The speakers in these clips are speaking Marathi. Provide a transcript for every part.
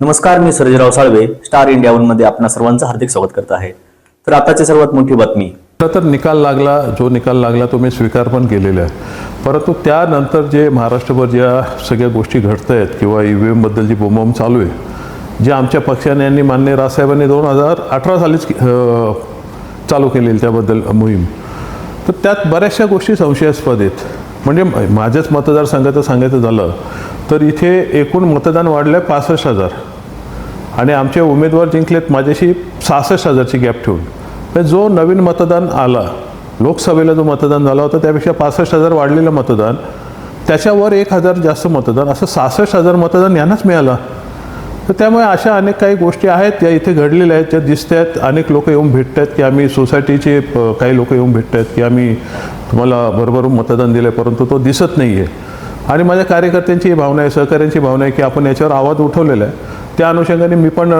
नमस्कार मी सर्जराव साळवे स्टार इंडिया वनमध्ये आपणा सर्वांचं हार्दिक स्वागत करत आहे. तर आताची सर्वात मोठी बातमी. खरं तर निकाल लागला जो निकाल लागला तो मी स्वीकार पण केलेला आहे. परंतु त्यानंतर जे महाराष्ट्रभर ज्या सगळ्या गोष्टी घडत आहेत किंवा ई व्ही एमबद्दल जी बोंबाबोंब चालू आहे जे आमच्या पक्षाने यांनी मान्य राजसाहेबांनी दोन हजार अठरा सालीच चालू केलेली त्याबद्दल मोहीम. तर त्यात बऱ्याचशा गोष्टी संशयास्पद आहेत. म्हणजे माझ्याच मतदारसंघाचं सांगायचं झालं तर इथे एकूण मतदान वाढलं आहे पासष्ट हजार. आणि आमचे उमेदवार जिंकलेत माझ्याशी सहासष्ट हजारची गॅप ठेवून. तर जो नवीन मतदान आला लोकसभेला जो मतदान झाला होता त्यापेक्षा पासष्ट हजार वाढलेलं मतदान त्याच्यावर एक हजार जास्त मतदान असं सहासष्ट हजार मतदान यांनाच मिळालं. तर त्यामुळे अशा अनेक काही गोष्टी आहेत ज्या इथे घडलेल्या आहेत ज्या दिसत आहेत अनेक लोक येऊन भेटत आहेत की आम्ही सोसायटीचे काही लोक येऊन भेटत आहेत की आम्ही तुम्हाला बरोबर मतदान दिलं आहे परंतु तो दिसत नाही आहे आणि माझ्या कार्यकर्त्यांची भावना आहे सहकाऱ्यांची भावना आहे की आपण याच्यावर आवाज उठवलेला आहे. त्या अनुषंगाने मी पण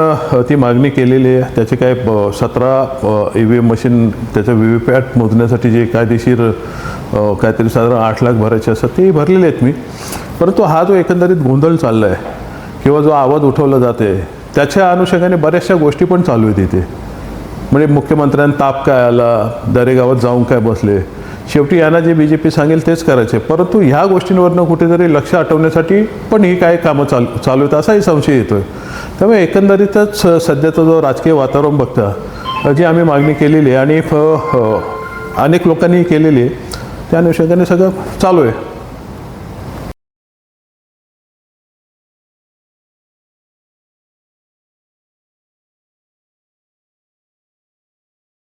ती मागणी केलेली आहे. त्याचे काय सतरा ई व्ही एम मशीन त्याचं व्ही व्ही पॅट मोजण्यासाठी जे कायदेशीर काहीतरी साधारण आठ लाख भरायचे असतात तेही भरलेले आहेत मी. परंतु हा जो एकंदरीत गोंधळ चालला आहे किंवा जो आवाज उठवला जाते त्याच्या अनुषंगाने बऱ्याचशा गोष्टी पण चालू आहेत इथे. म्हणजे मुख्यमंत्र्यांना ताप काय आला दरेगावात जाऊन काय बसले शेवटी यांना जे बी जे पी सांगेल तेच करायचे परंतु ह्या गोष्टींवरनं कुठेतरी लक्ष हटवण्यासाठी पण ही काय कामं चालू चालू आहेत असाही संशय येतो आहे त्यामुळे एकंदरीतच सध्याचा जो राजकीय वातावरण बघता जी आम्ही मागणी केलेली आहे आणि फ- अनेक लोकांनी केलेली आहे त्या अनुषंगाने सगळं चालू आहे.